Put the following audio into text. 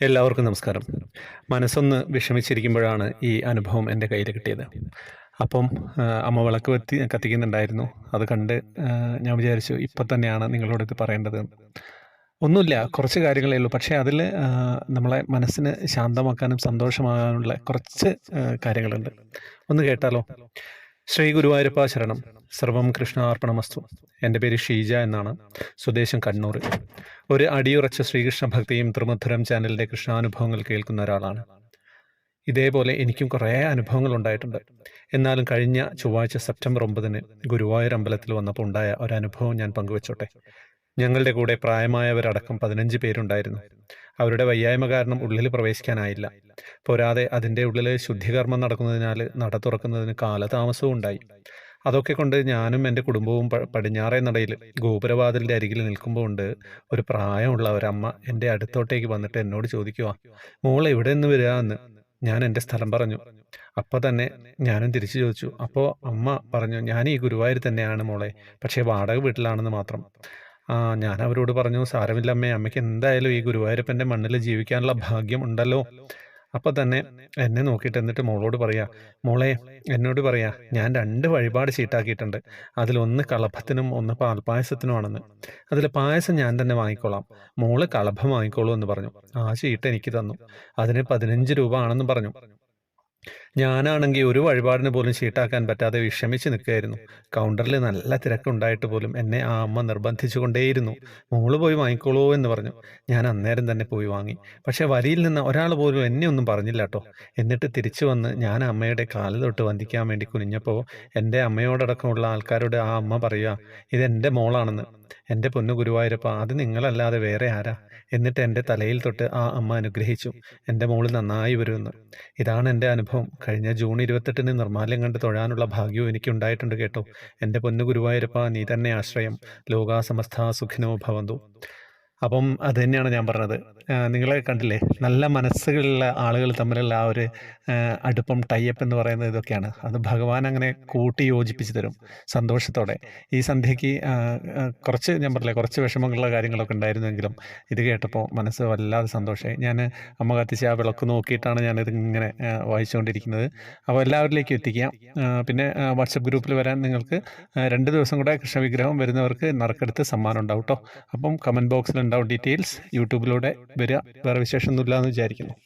എല്ലാവർക്കും നമസ്കാരം. മനസ്സൊന്ന് വിഷമിച്ചിരിക്കുമ്പോഴാണ് ഈ അനുഭവം എന്റെ കയ്യിൽ കിട്ടിയത്. അപ്പം അമ്മ വിളക്ക് വെത്തി കത്തിക്കുന്നുണ്ടായിരുന്നു. അത് കണ്ട് ഞാൻ വിചാരിച്ചു ഇപ്പം തന്നെയാണ് നിങ്ങളോട് ഇത് പറയേണ്ടത്. ഒന്നുമില്ല കുറച്ച് കാര്യങ്ങളേ ഉള്ളൂ. പക്ഷേ അതിൽ നമ്മളെ മനസ്സിന് ശാന്തമാക്കാനും സന്തോഷമാകാനുള്ള കുറച്ച് കാര്യങ്ങളുണ്ട്. ഒന്ന് കേട്ടാലോ? ശ്രീ ഗുരുവായൂരപ്പ ശരണം. സർവം കൃഷ്ണാർപ്പണമസ്തു. എന്റെ പേര് ഷീജ എന്നാണ്. സ്വദേശം കണ്ണൂർ. ഒരു അടിയുറച്ച ശ്രീകൃഷ്ണ ഭക്തിയും ത്രിമധുരം ചാനലിന്റെ കൃഷ്ണാനുഭവങ്ങൾ കേൾക്കുന്ന ഒരാളാണ്. ഇതേപോലെ എനിക്കും കുറേ അനുഭവങ്ങൾ ഉണ്ടായിട്ടുണ്ട്. എന്നാലും കഴിഞ്ഞ ചൊവ്വാഴ്ച സെപ്റ്റംബർ ഒമ്പതിന് ഗുരുവായൂർ അമ്പലത്തിൽ വന്നപ്പോൾ ഉണ്ടായ ഒരു അനുഭവം ഞാൻ പങ്കുവച്ചോട്ടെ. ഞങ്ങളുടെ കൂടെ പ്രായമായവരടക്കം പതിനഞ്ച് പേരുണ്ടായിരുന്നു. അവരുടെ വയ്യായ്മ കാരണം ഉള്ളിൽ പ്രവേശിക്കാനായില്ല. പോരാതെ അതിന്റെ ഉള്ളിൽ ശുദ്ധികർമ്മം നടക്കുന്നതിനാൽ നട തുറക്കുന്നതിന് കാലതാമസവും ഉണ്ടായി. അതൊക്കെ കൊണ്ട് ഞാനും എന്റെ കുടുംബവും പടിഞ്ഞാറേ നടയിൽ ഗോപുരവാതിലിന്റെ അരികിൽ നിൽക്കുമ്പോൾ ഉണ്ട് ഒരു പ്രായമുള്ള ഒരമ്മ എന്റെ അടുത്തോട്ടേക്ക് വന്നിട്ട് എന്നോട് ചോദിക്കുക മോൾ എവിടെ നിന്ന് വരിക എന്ന് ഞാൻ എന്റെ സ്ഥലം പറഞ്ഞു. അപ്പോൾ തന്നെ ഞാനും തിരിച്ചു ചോദിച്ചു. അപ്പോൾ അമ്മ പറഞ്ഞു ഞാൻ ഈ ഗുരുവായൂർ തന്നെയാണ് മോളെ പക്ഷേ വാടക വീട്ടിലാണെന്ന് മാത്രം. ആ ഞാൻ അവരോട് പറഞ്ഞു സാരമില്ല അമ്മേ അമ്മയ്ക്ക് എന്തായാലും ഈ ഗുരുവായൂരപ്പന്റെ മണ്ണിൽ ജീവിക്കാനുള്ള ഭാഗ്യം ഉണ്ടല്ലോ. അപ്പോൾ തന്നെ എന്നെ നോക്കിയിട്ട് എന്നിട്ട് മോളോട് പറയാ മോളെ എന്നോട് പറയാ ഞാൻ രണ്ട് വഴിപാട് ചീട്ടാക്കിയിട്ടുണ്ട്. അതിലൊന്ന് കളഭത്തിനും ഒന്ന് പാൽപ്പായസത്തിനുമാണെന്ന് അതിൽ പായസം ഞാൻ തന്നെ വാങ്ങിക്കോളാം. മോൾ കളഭം വാങ്ങിക്കോളൂ എന്ന് പറഞ്ഞു. ആ ചീട്ട് എനിക്ക് തന്നു. അതിന് പതിനഞ്ച് രൂപ ആണെന്ന് പറഞ്ഞു. ഞാനാണെങ്കിൽ ഒരു വഴിപാടിന് പോലും ചീട്ടാക്കാൻ പറ്റാതെ വിഷമിച്ച് നിൽക്കുകയായിരുന്നു. കൗണ്ടറിൽ നല്ല തിരക്കുണ്ടായിട്ട് പോലും എന്നെ ആ അമ്മ നിർബന്ധിച്ചുകൊണ്ടേയിരുന്നു. മോൾ പോയി വാങ്ങിക്കോളൂ എന്ന് പറഞ്ഞു. ഞാൻ അന്നേരം തന്നെ പോയി വാങ്ങി. പക്ഷെ വരിയിൽ നിന്ന് ഒരാൾ പോലും എന്നെ ഒന്നും പറഞ്ഞില്ല കേട്ടോ. എന്നിട്ട് തിരിച്ചു വന്ന് ഞാൻ അമ്മയുടെ കാൽ തൊട്ട് വന്ദിക്കാൻ വേണ്ടി കുനിഞ്ഞപ്പോൾ എന്റെ അമ്മയോടടക്കമുള്ള ആൾക്കാരോട് ആ അമ്മ പറയുക ഇതെന്റെ മോളാണെന്ന്. എന്റെ പൊന്നു ഗുരുവായൂരപ്പ അത് നിങ്ങളല്ലാതെ വേറെ ആരാ? എന്നിട്ട് എന്റെ തലയിൽ തൊട്ട് ആ അമ്മ അനുഗ്രഹിച്ചു. എന്റെ മോൾ നന്നായി വരുമെന്ന് ഇതാണ് എന്റെ അനുഭവം. കഴിഞ്ഞ ജൂൺ ഇരുപത്തെട്ടിന് നിർമ്മാല്യം കണ്ട് തൊഴാനുള്ള ഭാഗ്യവും എനിക്ക് ഉണ്ടായിട്ടുണ്ട് കേട്ടോ. എന്റെ പൊന്നു ഗുരുവായൂരപ്പ നീ തന്നെ ആശ്രയം. ലോകാസമസ്ത സുഖിനോ ഭവന്തു. അപ്പം അത് തന്നെയാണ് ഞാൻ പറഞ്ഞത്. നിങ്ങളെ കണ്ടില്ലേ? നല്ല മനസ്സുകളുള്ള ആളുകൾ തമ്മിലുള്ള ആ ഒരു അടുപ്പം ടൈപ്പ് എന്ന് പറയുന്നത് ഇതൊക്കെയാണ്. അത് ഭഗവാൻ അങ്ങനെ കൂട്ടി യോജിപ്പിച്ച് തരും സന്തോഷത്തോടെ. ഈ സന്ധ്യയ്ക്ക് കുറച്ച് ഞാൻ പറഞ്ഞില്ലേ കുറച്ച് വിഷമങ്ങളുള്ള കാര്യങ്ങളൊക്കെ ഉണ്ടായിരുന്നെങ്കിലും ഇത് കേട്ടപ്പോൾ മനസ്സ് വല്ലാതെ സന്തോഷമായി. ഞാൻ അമ്മ കത്തിച്ച് ആ വിളക്ക് നോക്കിയിട്ടാണ് ഞാനിത് ഇങ്ങനെ വായിച്ചുകൊണ്ടിരിക്കുന്നത്. അപ്പോൾ എല്ലാവരിലേക്കും എത്തിക്കാം. പിന്നെ വാട്സപ്പ് ഗ്രൂപ്പിൽ വരാൻ നിങ്ങൾക്ക് രണ്ട് ദിവസം കൂടെ കൃഷ്ണവിഗ്രഹം വരുന്നവർക്ക് നറുക്കെടുത്ത് സമ്മാനം ഉണ്ടാവും കേട്ടോ. അപ്പം കമന്റ് ബോക്സിൽ ഉണ്ടാവും ഡീറ്റെയിൽസ് യൂട്യൂബിലൂടെ വരിക വേറെ വിശേഷമൊന്നുമില്ല എന്ന് വിചാരിക്കുന്നു.